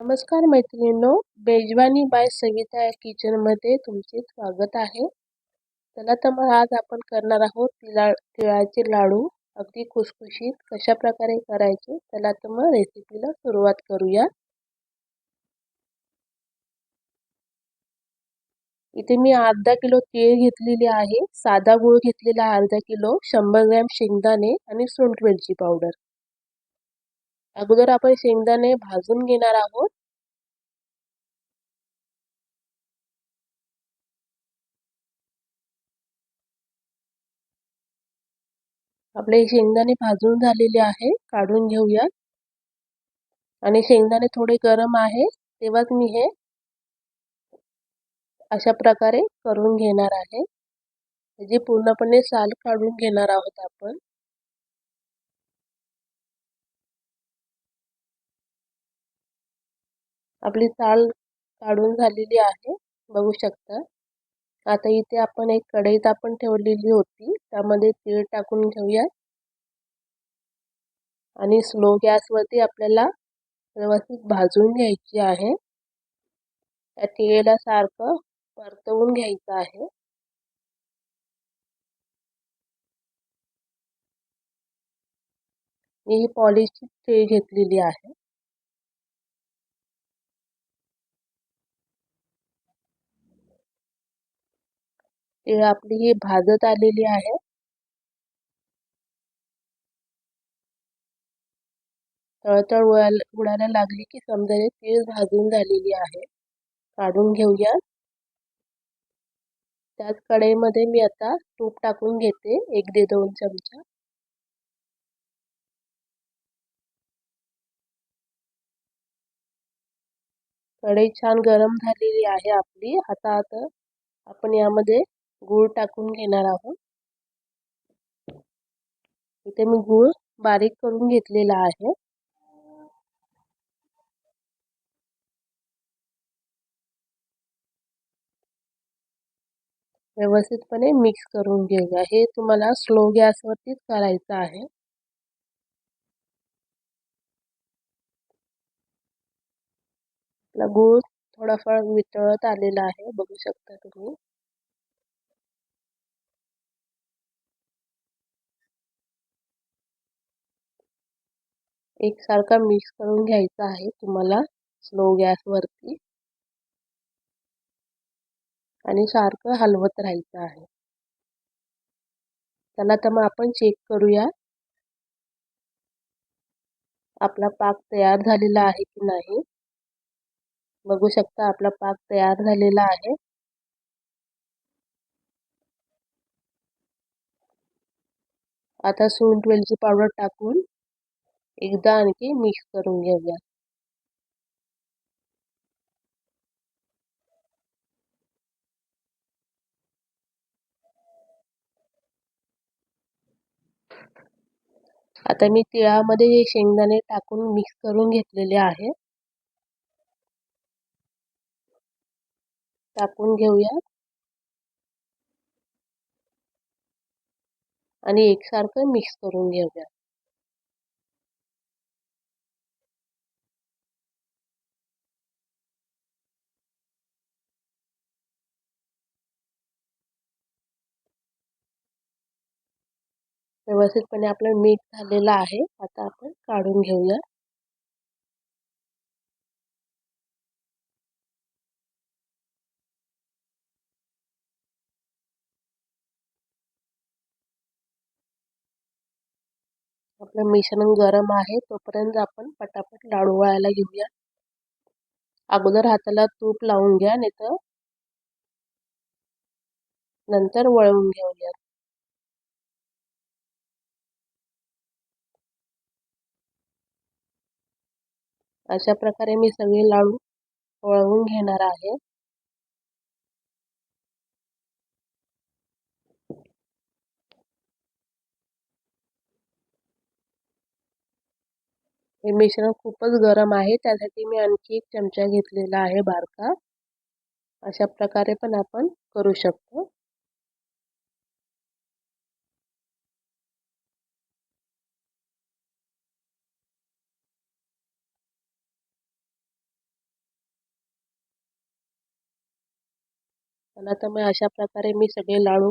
नमस्कार मैत्रिणींनो बेजवानी बाय सविता या किचनमध्ये तुमचे स्वागत आहे. चला तर मग आज आपण करणार आहोत तिला तिळाचे लाडू. अगदी खुसखुशीत कशा प्रकारे करायचे चला तर मग रेसिपीला सुरुवात करूया. इथे मी अर्धा किलो तीळ घेतलेली आहे. साधा गुळ घेतलेला अर्धा किलो शंभर ग्रॅम शेंगदाणे आणि सुंठ वेलची पावडर. अगोदर आपण शेंगदाणे भाजून घेणार आहोत. आपले शेंगदाणे भाजून झालेले आहे काढून घेऊया आणि शेंगदाणे थोडे गरम आहे तेव्हाच मी हे अशा प्रकारे करून घेणार आहे. जी पूर्णपणे साल काढून घेणार आहोत आपण. आपली साल काढून झालेली आहे बघू शकता. आता इथे आपण एक कढईत आपण ठेवलेली होती त्यामध्ये तीळ टाकून घेऊया. आणि स्लो गॅसवरती आपल्याला व्यवस्थित भाजून घ्यायची आहे. त्या तिळेला सारखं परतवून घ्यायचं आहे. मी ही पॉलिशची तीळ घेतलेली आहे. तीळ आपली ही भाजत आलेली आहे. तळतळ उडायला लागली की समजा तीळ भाजून झालेली आहे. काढून घेऊया. त्याच कढईमध्ये मी आता तूप टाकून घेते एक दे दोन चमचा. कढई छान गरम झालेली आहे आपली. आता आता आपण यामध्ये गूळ टाकून घेणार आहोत. इथे मी गूळ बारीक करून घेतलेला आहे. व्यवस्थितपणे मिक्स करून घेऊया. हे तुम्हाला स्लो गॅसवरतीच करायचं आहे. आपला गूळ थोडाफार वितळत आलेला आहे. बघू शकता तुम्ही. एकसारखा मिक्स करून घ्यायचा आहे तुम्हाला स्लो गॅसवरती आणि सारखं हलवत राहायचं आहे. चला तर मग आपण चेक करूया. आपला पाक तयार झालेला आहे की नाही? बघू शकता आपला पाक तयार झालेला आहे. आता सून वेलची पावडर टाकून एकदा आणखी मिक्स करून घेऊया आता मी तिळामध्ये हे शेंगदाणे टाकून मिक्स करून घेतलेले आहे टाकून घेऊया. आणि एकसारखं मिक्स करून घेऊया. व्यवस्थितपणे आपलं मीठ झालेलं आहे. आता आपण काढून घेऊया. आपलं मिश्रण गरम आहे. तोपर्यंत आपण पटापट लाडू वळायला घेऊया. अगोदर हाताला तूप लावून घ्या नाही तर नंतर वळवून घेऊया अशा प्रकारे मी सगळे लाडू वळवून घेणार आहे. हे मिश्रण खूपच गरम आहे त्यासाठी मी आणखी एक चमचा घेतलेला आहे बारका. अशा प्रकारे पण आपण करू शकतो. चला तर मग अशा प्रकारे मी सगळे लाडू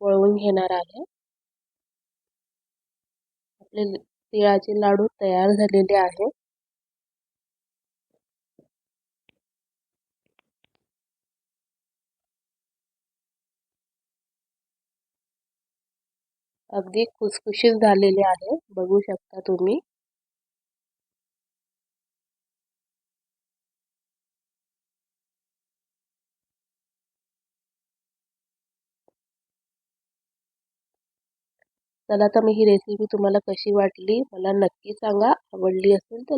वळवून घेणार आहे. आपले तिळाचे लाडू तयार झालेले आहे अगदी आहे. बघू शकता तुम्ही. चला तर मी ही रेसिपी तुम्हाला कशी वाटली मला नक्की सांगा. आवडली असेल तर